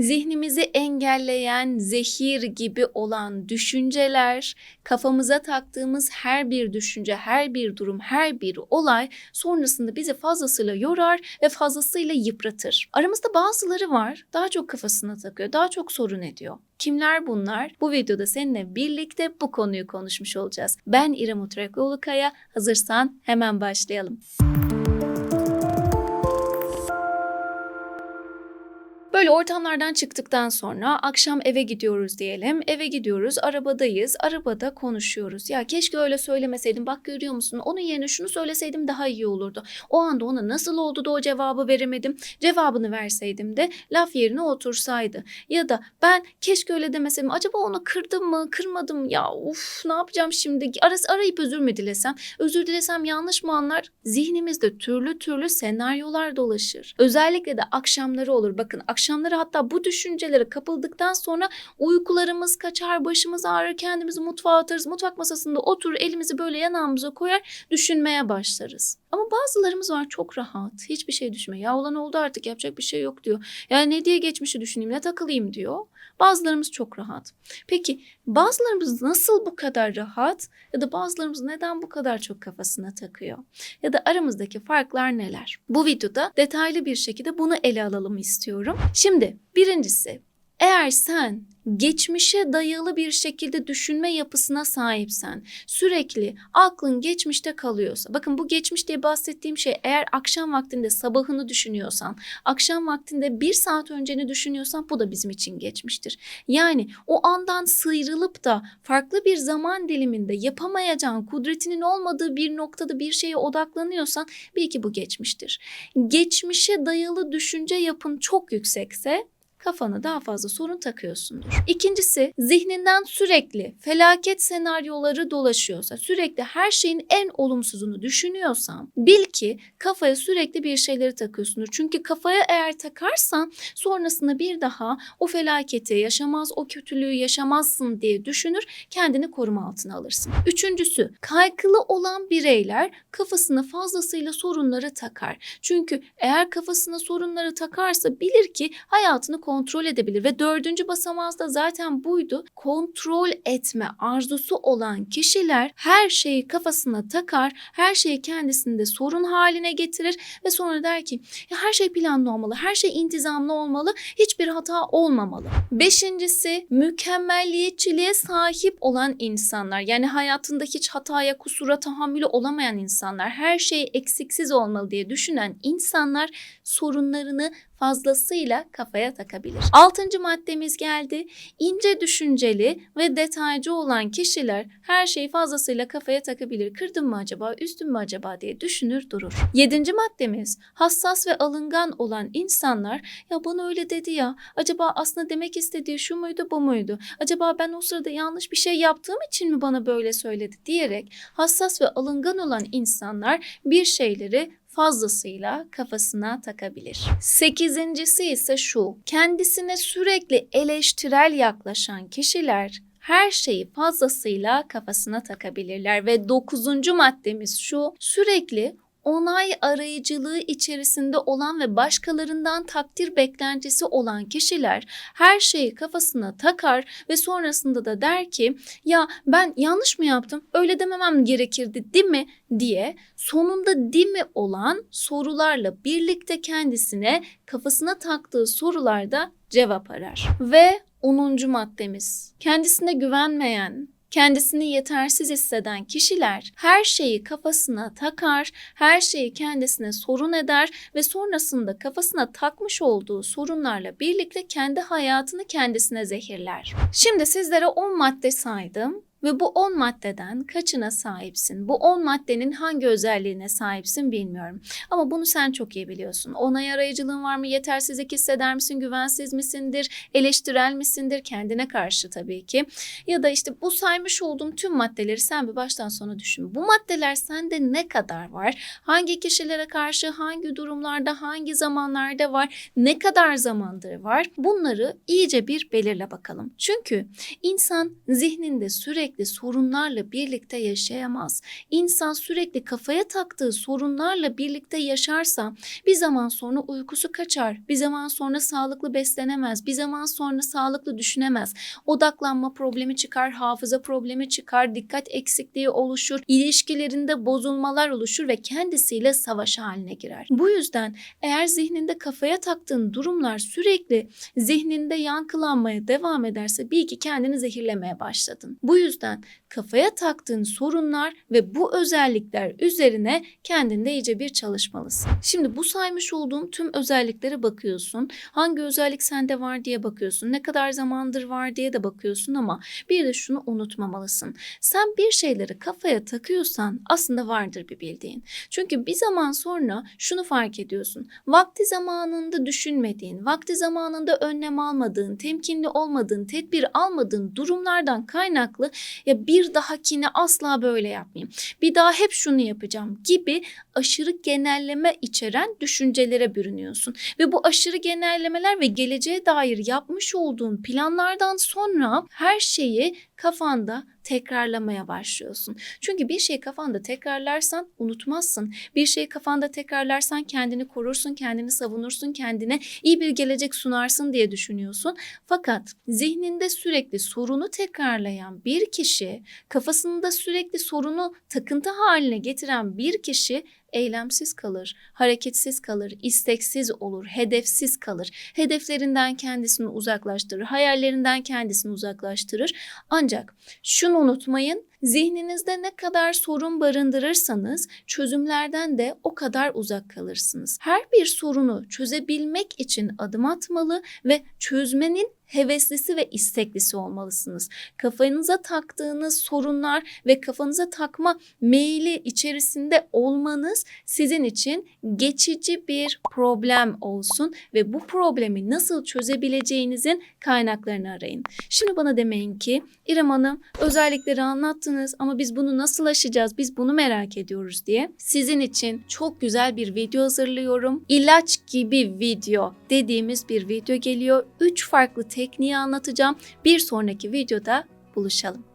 Zihnimizi engelleyen, zehir gibi olan düşünceler, kafamıza taktığımız her bir düşünce, her bir durum, her bir olay sonrasında bizi fazlasıyla yorar ve fazlasıyla yıpratır. Aramızda bazıları var, daha çok kafasına takıyor, daha çok sorun ediyor. Kimler bunlar? Bu videoda seninle birlikte bu konuyu konuşmuş olacağız. Ben İrem Utrakoğlu Kaya. Hazırsan hemen başlayalım. Böyle ortamlardan çıktıktan sonra akşam eve gidiyoruz diyelim. Eve gidiyoruz, arabadayız. Arabada konuşuyoruz. Ya keşke öyle söylemeseydim. Bak görüyor musun? Onun yerine şunu söyleseydim daha iyi olurdu. O anda ona nasıl oldu da o cevabı veremedim. Cevabını verseydim de laf yerine otursaydı. Ya da ben keşke öyle demeseydim. Acaba onu kırdım mı, kırmadım? Ya uf ne yapacağım şimdi? Arası arayıp özür mü dilesem? Özür dilesem yanlış mı anlar? Zihnimizde türlü türlü senaryolar dolaşır. Özellikle de akşamları olur. Bakın akşamları hatta bu düşüncelere kapıldıktan sonra uykularımız kaçar, başımız ağrır, kendimizi mutfağa atarız. Mutfak masasında oturur, elimizi böyle yanağımıza koyar, düşünmeye başlarız. Ama bazılarımız var çok rahat, hiçbir şey düşünmüyor. Ya olan oldu artık yapacak bir şey yok diyor. Ya ne diye geçmişi düşüneyim, ne takılayım diyor. Bazılarımız çok rahat. Peki bazılarımız nasıl bu kadar rahat ya da bazılarımız neden bu kadar çok kafasına takıyor? Ya da aramızdaki farklar neler? Bu videoda detaylı bir şekilde bunu ele alalım istiyorum. Şimdi birincisi eğer sen geçmişe dayalı bir şekilde düşünme yapısına sahipsen, sürekli aklın geçmişte kalıyorsa, bakın bu geçmiş diye bahsettiğim şey eğer akşam vaktinde sabahını düşünüyorsan, akşam vaktinde bir saat önceni düşünüyorsan bu da bizim için geçmiştir. Yani o andan sıyrılıp da farklı bir zaman diliminde yapamayacağın, kudretinin olmadığı bir noktada bir şeye odaklanıyorsan bil ki bu geçmiştir. Geçmişe dayalı düşünce yapın çok yüksekse kafana daha fazla sorun takıyorsundur. İkincisi zihninden sürekli felaket senaryoları dolaşıyorsa, sürekli her şeyin en olumsuzunu düşünüyorsan bil ki kafaya sürekli bir şeyleri takıyorsundur. Çünkü kafaya eğer takarsan sonrasında bir daha o felaketi yaşamaz, o kötülüğü yaşamazsın diye düşünür, kendini koruma altına alırsın. Üçüncüsü kaygılı olan bireyler kafasına fazlasıyla sorunları takar. Çünkü eğer kafasına sorunları takarsa bilir ki hayatını kontrol edebilir ve dördüncü basamağı da zaten buydu. Kontrol etme arzusu olan kişiler her şeyi kafasına takar, her şeyi kendisinde sorun haline getirir ve sonra der ki her şey planlı olmalı, her şey intizamlı olmalı, hiçbir hata olmamalı. Beşincisi mükemmelliyetçiliğe sahip olan insanlar yani hayatında hiç hataya, kusura tahammülü olamayan insanlar, her şey eksiksiz olmalı diye düşünen insanlar sorunlarını fazlasıyla kafaya takabilir. Altıncı maddemiz geldi. İnce düşünceli ve detaycı olan kişiler her şeyi fazlasıyla kafaya takabilir. Kırdım mı acaba, üzdüm mü acaba diye düşünür durur. Yedinci maddemiz hassas ve alıngan olan insanlar ya bana öyle dedi ya acaba aslında demek istediği şu muydu bu muydu? Acaba ben o sırada yanlış bir şey yaptığım için mi bana böyle söyledi diyerek hassas ve alıngan olan insanlar bir şeyleri fazlasıyla kafasına takabilir. Sekizincisi ise şu. Kendisine sürekli eleştirel yaklaşan kişiler her şeyi fazlasıyla kafasına takabilirler ve dokuzuncu maddemiz şu. Sürekli onay arayıcılığı içerisinde olan ve başkalarından takdir beklentisi olan kişiler her şeyi kafasına takar ve sonrasında da der ki ya ben yanlış mı yaptım öyle dememem gerekirdi değil mi diye sonunda değil mi olan sorularla birlikte kendisine kafasına taktığı sorularda cevap arar. Ve 10. maddemiz kendisine güvenmeyen, kendisini yetersiz hisseden kişiler her şeyi kafasına takar, her şeyi kendisine sorun eder ve sonrasında kafasına takmış olduğu sorunlarla birlikte kendi hayatını kendisine zehirler. Şimdi sizlere 10 madde saydım. Ve bu 10 maddeden kaçına sahipsin? Bu 10 maddenin hangi özelliğine sahipsin bilmiyorum. Ama bunu sen çok iyi biliyorsun. Onay arayıcılığın var mı? Yetersizlik hisseder misin? Güvensiz misindir? Eleştirel misindir? Kendine karşı tabii ki. Ya da işte bu saymış olduğum tüm maddeleri sen bir baştan sona düşün. Bu maddeler sende ne kadar var? Hangi kişilere karşı, hangi durumlarda, hangi zamanlarda var? Ne kadar zamandır var? Bunları iyice bir belirle bakalım. Çünkü insan zihninde sürekli sürekli sorunlarla birlikte yaşayamaz. İnsan sürekli kafaya taktığı sorunlarla birlikte yaşarsa bir zaman sonra uykusu kaçar, bir zaman sonra sağlıklı beslenemez, bir zaman sonra sağlıklı düşünemez. Odaklanma problemi çıkar, hafıza problemi çıkar, dikkat eksikliği oluşur, ilişkilerinde bozulmalar oluşur ve kendisiyle savaş haline girer. Bu yüzden eğer zihninde kafaya taktığın durumlar sürekli zihninde yankılanmaya devam ederse bil ki kendini zehirlemeye başladın. Bu yüzden kafaya taktığın sorunlar ve bu özellikler üzerine kendinde iyice bir çalışmalısın. Şimdi bu saymış olduğum tüm özelliklere bakıyorsun. Hangi özellik sende var diye bakıyorsun. Ne kadar zamandır var diye de bakıyorsun ama bir de şunu unutmamalısın. Sen bir şeyleri kafaya takıyorsan aslında vardır bir bildiğin. Çünkü bir zaman sonra şunu fark ediyorsun. Vakti zamanında düşünmediğin, vakti zamanında önlem almadığın, temkinli olmadığın, tedbir almadığın durumlardan kaynaklı ya bir dahakine asla böyle yapmayayım. Bir daha hep şunu yapacağım gibi aşırı genelleme içeren düşüncelere bürünüyorsun. Ve bu aşırı genellemeler ve geleceğe dair yapmış olduğun planlardan sonra her şeyi kafanda tekrarlamaya başlıyorsun. Çünkü bir şeyi kafanda tekrarlarsan unutmazsın. Bir şeyi kafanda tekrarlarsan kendini korursun, kendini savunursun, kendine iyi bir gelecek sunarsın diye düşünüyorsun. Fakat zihninde sürekli sorunu tekrarlayan bir kişi, kafasında sürekli sorunu takıntı haline getiren bir kişi eylemsiz kalır, hareketsiz kalır, isteksiz olur, hedefsiz kalır. Hedeflerinden kendisini uzaklaştırır, hayallerinden kendisini uzaklaştırır. Ancak şunu unutmayın, zihninizde ne kadar sorun barındırırsanız çözümlerden de o kadar uzak kalırsınız. Her bir sorunu çözebilmek için adım atmalı ve çözmenin heveslisi ve isteklisi olmalısınız. Kafanıza taktığınız sorunlar ve kafanıza takma meyili içerisinde olmanız sizin için geçici bir problem olsun ve bu problemi nasıl çözebileceğinizin kaynaklarını arayın. Şimdi bana demeyin ki İrem Hanım özellikleri anlattınız ama biz bunu nasıl aşacağız? Biz bunu merak ediyoruz diye. Sizin için çok güzel bir video hazırlıyorum. İlaç gibi video dediğimiz bir video geliyor. Üç farklı tekniği anlatacağım. Bir sonraki videoda buluşalım.